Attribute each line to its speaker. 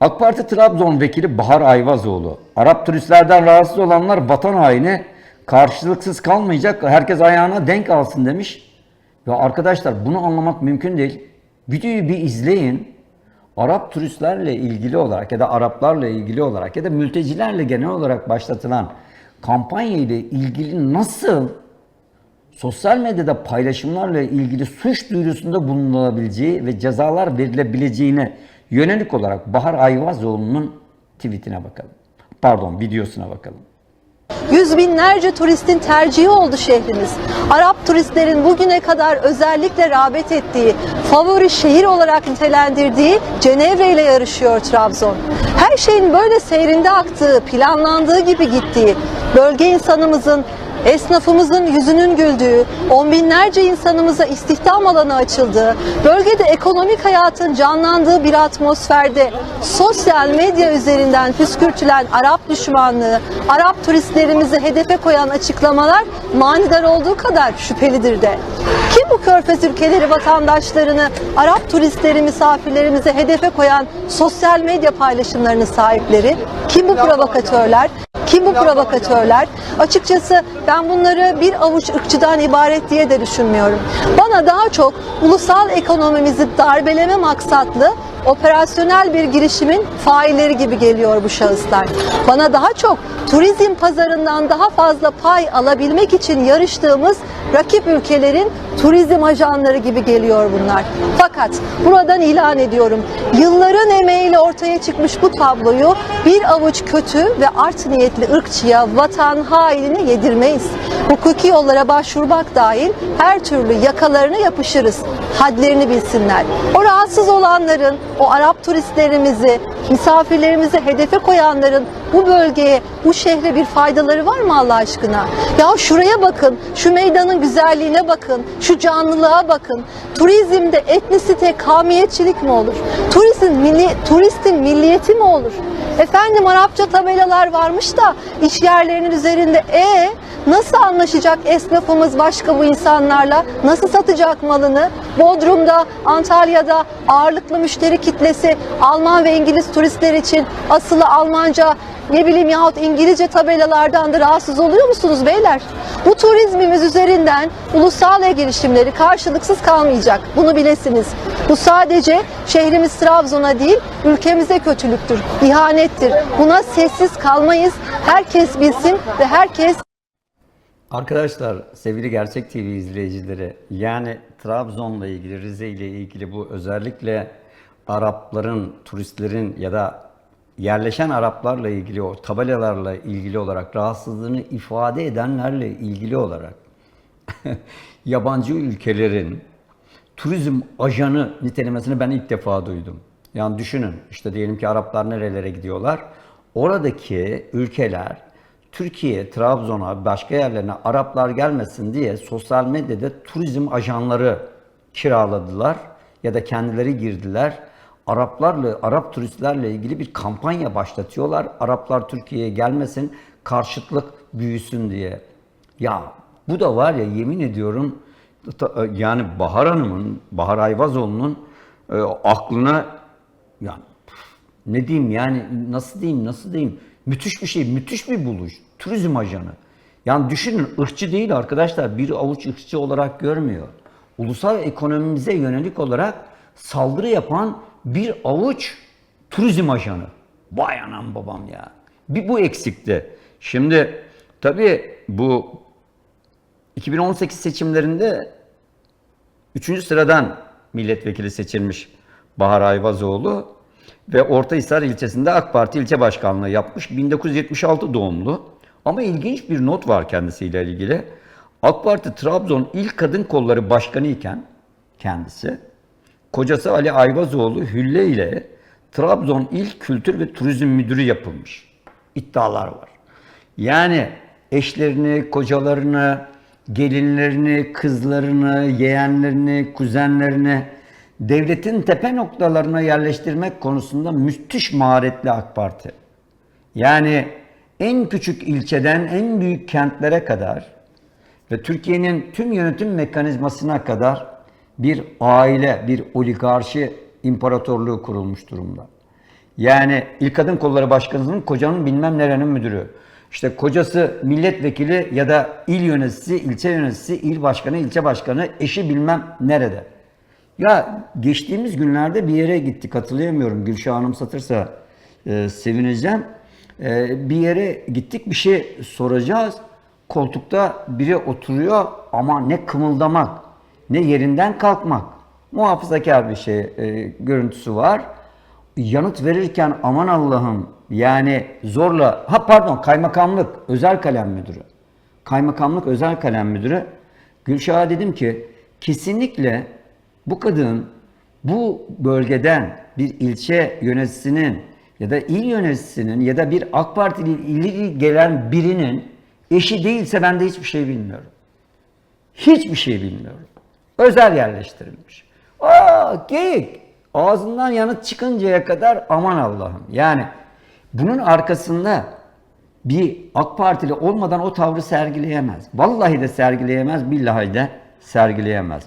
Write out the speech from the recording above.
Speaker 1: AK Parti Trabzon Vekili Bahar Ayvazoğlu, Arap turistlerden rahatsız olanlar vatan haini, karşılıksız kalmayacak, herkes ayağına denk alsın demiş. Ya arkadaşlar bunu anlamak mümkün değil. Videoyu bir izleyin. Arap turistlerle ilgili olarak ya da Araplarla ilgili olarak ya da mültecilerle genel olarak başlatılan kampanya ile ilgili nasıl sosyal medyada paylaşımlarla ilgili suç duyurusunda bulunulabileceği ve cezalar verilebileceğine yönelik olarak Bahar Ayvazoğlu'nun tweetine bakalım. Pardon videosuna bakalım.
Speaker 2: Yüz binlerce turistin tercihi oldu şehrimiz. Arap turistlerin bugüne kadar özellikle rağbet ettiği, favori şehir olarak nitelendirdiği Cenevre ile yarışıyor Trabzon. Her şeyin böyle seyrinde aktığı, planlandığı gibi gittiği, bölge insanımızın Esnafımızın yüzünün güldüğü, on binlerce insanımıza istihdam alanı açıldığı, bölgede ekonomik hayatın canlandığı bir atmosferde sosyal medya üzerinden püskürtülen Arap düşmanlığı, Arap turistlerimizi hedefe koyan açıklamalar manidar olduğu kadar şüphelidir de. Kim bu körfez ülkeleri vatandaşlarını, Arap turistleri, misafirlerimizi hedefe koyan sosyal medya paylaşımlarının sahipleri? Kim bu provokatörler? Kim bu provokatörler? Açıkçası ben bunları bir avuç ırkçıdan ibaret diye de düşünmüyorum. Bana daha çok ulusal ekonomimizi darbeleme maksatlı operasyonel bir girişimin failleri gibi geliyor bu şahıslar. Bana daha çok turizm pazarından daha fazla pay alabilmek için yarıştığımız rakip ülkelerin turizm ajanları gibi geliyor bunlar. Fakat buradan ilan ediyorum. Yılların emeğiyle ortaya çıkmış bu tabloyu bir avuç kötü ve art niyetli ırkçıya, vatan hainine yedirmeyiz. Hukuki yollara başvurmak dahil her türlü yakalarına yapışırız. Hadlerini bilsinler. O rahatsız olanların, o Arap turistlerimizi, misafirlerimizi hedefe koyanların bu bölgeye, bu şehre bir faydaları var mı Allah aşkına? Ya şuraya bakın, şu meydanın güzelliğine bakın, şu canlılığa bakın. Turizmde etnisite, kamiyetçilik mi olur? Turizm, milli, turistin milliyeti mi olur? Efendim Arapça tabelalar varmış da iş yerlerinin üzerinde e nasıl anlaşacak esnafımız başka bu insanlarla? Nasıl satacak malını? Bodrum'da, Antalya'da ağırlıklı müşteri kitlesi Alman ve İngiliz turistler için asılı Almanca ne bileyim yahut İngilizce tabelalardan da rahatsız oluyor musunuz beyler? Bu turizmimiz üzerinden ulusal el girişimleri karşılıksız kalmayacak. Bunu bilesiniz. Bu sadece şehrimiz Trabzon'a değil, ülkemize kötülüktür, ihanettir. Buna sessiz kalmayız. Herkes bilsin ve herkes
Speaker 1: Arkadaşlar, sevgili Gerçek TV izleyicileri, yani Trabzon'la ilgili, Rize ile ilgili bu özellikle Arapların, turistlerin ya da yerleşen Araplarla ilgili o tabelalarla ilgili olarak rahatsızlığını ifade edenlerle ilgili olarak yabancı ülkelerin turizm ajanı nitelemesini ben ilk defa duydum. Yani düşünün işte diyelim ki Araplar nerelere gidiyorlar? Oradaki ülkeler Türkiye, Trabzon'a, başka yerlerine Araplar gelmesin diye sosyal medyada turizm ajanları kiraladılar ya da kendileri girdiler. Araplarla, Arap turistlerle ilgili bir kampanya başlatıyorlar. Araplar Türkiye'ye gelmesin, karşıtlık büyüsün diye. Ya bu da var ya yemin ediyorum ta- yani Bahar Hanım'ın, Bahar Ayvazoğlu'nun e, aklına yani ne diyeyim yani nasıl diyeyim nasıl diyeyim müthiş bir şey müthiş bir buluş turizm ajanı yani düşünün ırkçı değil arkadaşlar bir avuç ırkçı olarak görmüyor ulusal ekonomimize yönelik olarak saldırı yapan bir avuç turizm ajanı vay anam babam ya bir bu eksikti şimdi tabii bu 2018 seçimlerinde 3. sıradan milletvekili seçilmiş Bahar Ayvazoğlu ve Ortahisar ilçesinde AK Parti ilçe başkanlığı yapmış. 1976 doğumlu. Ama ilginç bir not var kendisiyle ilgili. AK Parti Trabzon İl Kadın Kolları Başkanı iken kendisi kocası Ali Ayvazoğlu Hülle ile Trabzon İl Kültür ve Turizm Müdürü yapılmış. İddialar var. Yani eşlerini, kocalarını, gelinlerini, kızlarını, yeğenlerini, kuzenlerini devletin tepe noktalarına yerleştirmek konusunda müthiş maharetli AK Parti. Yani en küçük ilçeden en büyük kentlere kadar ve Türkiye'nin tüm yönetim mekanizmasına kadar bir aile, bir oligarşi imparatorluğu kurulmuş durumda. Yani İl Kadın Kolları Başkanı'nın kocanın bilmem nerenin müdürü. İşte kocası milletvekili ya da il yöneticisi, ilçe yöneticisi, il başkanı, ilçe başkanı, eşi bilmem nerede. Ya geçtiğimiz günlerde bir yere gittik hatırlayamıyorum. Gülşah Hanım satırsa e, sevineceğim. E, bir yere gittik bir şey soracağız. Koltukta biri oturuyor ama ne kımıldamak ne yerinden kalkmak. Muhafazakar bir şey e, görüntüsü var. Yanıt verirken aman Allah'ım yani zorla ha pardon kaymakamlık özel kalem müdürü. Kaymakamlık özel kalem müdürü Gülşah'a dedim ki kesinlikle bu kadın bu bölgeden bir ilçe yöneticisinin ya da il yöneticisinin ya da bir AK Partili ileri gelen birinin eşi değilse ben de hiçbir şey bilmiyorum. Hiçbir şey bilmiyorum. Özel yerleştirilmiş. Aa geyik. Ağzından yanıt çıkıncaya kadar aman Allah'ım. Yani bunun arkasında bir AK Partili olmadan o tavrı sergileyemez. Vallahi de sergileyemez, billahi de sergileyemez.